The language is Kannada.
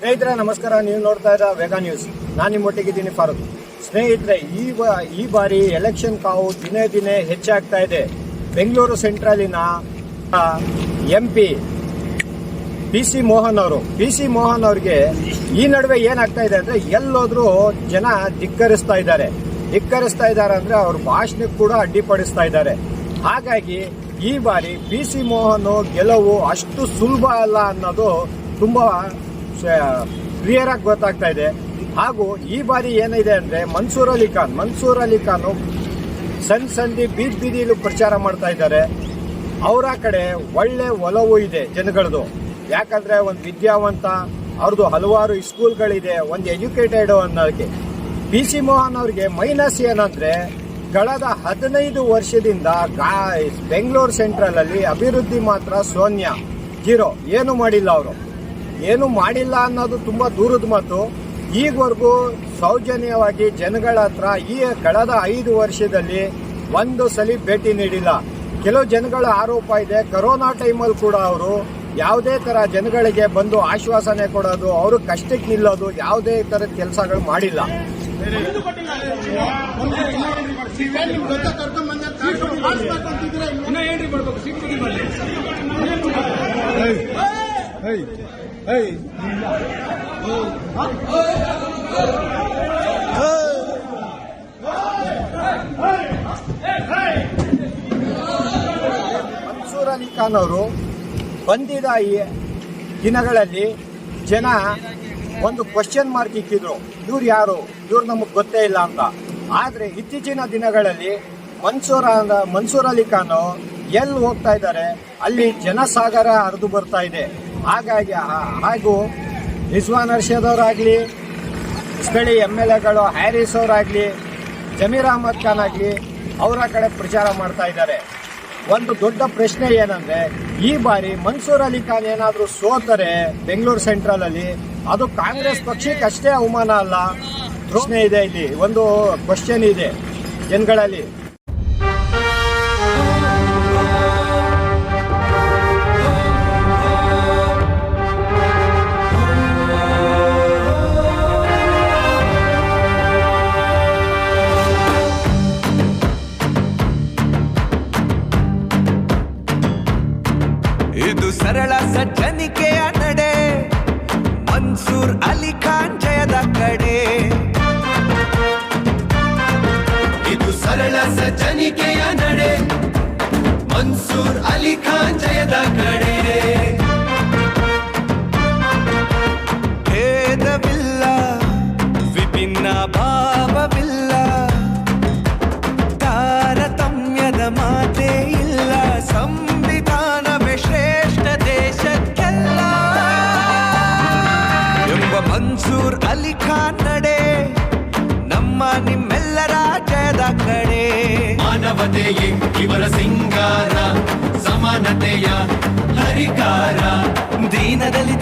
ಸ್ನೇಹಿತರೆ, ನಮಸ್ಕಾರ. ನೀವು ನೋಡ್ತಾ ಇರೋ ವೇಗಾ ನ್ಯೂಸ್. ನಾನು ನಿಮ್ಮೊಟ್ಟಿಗಿದ್ದೀನಿ ಫಾರೂಕ್. ಸ್ನೇಹಿತರೆ, ಈ ಈ ಬಾರಿ ಎಲೆಕ್ಷನ್ ಕಾವು ದಿನೇ ದಿನೇ ಹೆಚ್ಚಾಗ್ತಾ ಇದೆ. Bengaluru ಸೆಂಟ್ರಲಿನ M P P C Mohan ಅವರು. ಪಿ ಸಿ ಮೋಹನ್ ಅವ್ರಿಗೆ ಈ ನಡುವೆ ಏನಾಗ್ತಾ ಇದೆ ಅಂದ್ರೆ, ಎಲ್ಲೋದ್ರೂ ಜನ ಧಿಕ್ಕರಿಸ್ತಾ ಇದ್ದಾರೆ. ಧಿಕ್ಕರಿಸ್ತಾ ಇದ್ದಾರೆ ಅಂದ್ರೆ ಅವ್ರ ಭಾಷಣಕ್ಕೆ ಕೂಡ ಅಡ್ಡಿಪಡಿಸ್ತಾ ಇದ್ದಾರೆ. ಹಾಗಾಗಿ ಈ ಬಾರಿ ಪಿ ಸಿ ಮೋಹನ್ ಗೆಲುವು ಅಷ್ಟು ಸುಲಭ ಅಲ್ಲ ಅನ್ನೋದು ತುಂಬಾ ಕ್ಲಿಯರ್ ಗೊತ್ತಾಗ್ತಾ ಇದೆ. ಹಾಗೂ ಈ ಬಾರಿ ಏನಿದೆ ಅಂದ್ರೆ ಮನ್ಸೂರ್ ಅಲಿ ಖಾನ್, ಮನ್ಸೂರ್ ಅಲಿ ಖಾನ್ ಸಣ್ಣ ಸಂಧಿ ಬೀದಿ ಬೀದಿಲು ಪ್ರಚಾರ ಮಾಡ್ತಾ ಇದ್ದಾರೆ. ಅವರ ಕಡೆ ಒಳ್ಳೆ ಒಲವು ಇದೆ ಜನಗಳದು. ಯಾಕಂದ್ರೆ ಒಂದು ವಿದ್ಯಾವಂತ ಅವ್ರದ್ದು ಹಲವಾರು ಸ್ಕೂಲ್ಗಳಿದೆ, ಒಂದು ಎಜುಕೇಟೆಡ್ ಅನ್ನೋದಕ್ಕೆ ಪಿ ಸಿ ಮೋಹನ್ ಅವ್ರಿಗೆ ಮೈನಸ್ ಏನಂದ್ರೆ ಕಳೆದ ಹದಿನೈದು ವರ್ಷದಿಂದ ಬೆಂಗಳೂರು ಸೆಂಟ್ರಲ್ ಅಲ್ಲಿ ಅಭಿವೃದ್ಧಿ ಮಾತ್ರ ಸೋನ್ಯ. ಜೀರೋ. ಏನು ಮಾಡಿಲ್ಲ ಅವರು. ಏನು ಮಾಡಿಲ್ಲ ಅನ್ನೋದು ತುಂಬಾ ದೂರದ ಮಾತು. ಈಗವರೆಗೂ ಸೌಜನ್ಯವಾಗಿ ಜನಗಳ ಹತ್ರ ಈ ಕಳೆದ ಐದು ವರ್ಷದಲ್ಲಿ ಒಂದು ಸಲ ಭೇಟಿ ನೀಡಿಲ್ಲ. ಕೆಲವು ಜನಗಳ ಆರೋಪ ಇದೆ. ಕರೋನಾ ಟೈಮಲ್ಲಿ ಕೂಡ ಅವರು ಯಾವುದೇ ಥರ ಜನಗಳಿಗೆ ಬಂದು ಆಶ್ವಾಸನೆ ಕೊಡೋದು ಅವರು ಕಷ್ಟಕ್ಕೆ ನಿಲ್ಲೋದು ಯಾವುದೇ ಥರದ ಕೆಲಸಗಳು ಮಾಡಿಲ್ಲ. ಮನ್ಸೂರ್ ಖಾನ್ ಅವರು ಬಂದಿದ ದಿನಗಳಲ್ಲಿ ಜನ ಒಂದು ಕ್ವಶನ್ ಮಾರ್ಕ್ ಇಕ್ಕಿದ್ರು. ಇವ್ರು ಯಾರು? ಇವ್ರು ನಮಗೆ ಗೊತ್ತೇ ಇಲ್ಲ ಅಂತ. ಆದ್ರೆ ಇತ್ತೀಚಿನ ದಿನಗಳಲ್ಲಿ ಮನ್ಸೂರ ಮನ್ಸೂರ್ ಅಲಿ ಖಾನ್ ಎಲ್ಲಿ ಹೋಗ್ತಾ ಇದ್ದಾರೆ? ಅಲ್ಲಿ ಜನಸಾಗರ ಹರಿದು ಬರ್ತಾ ಇದೆ. ಹಾಗಾಗಿ ಹಾಗೂ ರಿಜ್ವಾನ್ ಅರ್ಷದ್ ಅವರಾಗ್ಲಿ, ಸ್ಥಳೀಯ ಎಂ ಎಲ್ ಎಗಳು, ಹ್ಯಾರಿಸ್ ಅವರಾಗಲಿ, ಜಮೀರ್ ಅಹಮದ್ ಖಾನ್ ಆಗಲಿ, ಅವರ ಕಡೆ ಪ್ರಚಾರ ಮಾಡ್ತಾ ಇದ್ದಾರೆ. ಒಂದು ದೊಡ್ಡ ಪ್ರಶ್ನೆ ಏನಂದ್ರೆ, ಈ ಬಾರಿ ಮನ್ಸೂರ್ ಅಲಿ ಖಾನ್ ಏನಾದರೂ ಸೋತರೆ ಬೆಂಗಳೂರು ಸೆಂಟ್ರಲ್ ಅಲ್ಲಿ, ಅದು ಕಾಂಗ್ರೆಸ್ ಪಕ್ಷಕ್ಕೆ ಅಷ್ಟೇ ಅವಮಾನ ಅಲ್ಲ? ಪ್ರಶ್ನೆ ಇದೆ ಇಲ್ಲಿ. ಒಂದು ಕ್ವಶನ್ ಇದೆ ಜನಗಳಲ್ಲಿ. ಇದು ಸರಳ ಸಜ್ಜನಿಕೆಯ ನಡೆ. ಮನ್ಸೂರ್ ಅಲಿ ಖಾನ್ ಜಯದ ಕಡೆ. ಇದು ಸರಳ ಸಜ್ಜನಿಕೆಯ ನಡೆ. ಮನ್ಸೂರ್ ಅಲಿ ಖಾನ್ ಜಯದ ಕಡೆ. ಅಲಿ ಖಾನ್ ನಡೆ ನಮ್ಮ ನಿಮ್ಮೆಲ್ಲರ ಜಯದ ಕಡೆ. ಮಾನವತೆಯೇ ಇವರ ಸಿಂಗಾರ ಸಮಾನತೆಯ ಹರಿಕಾರ. ದೀನದಲಿತರ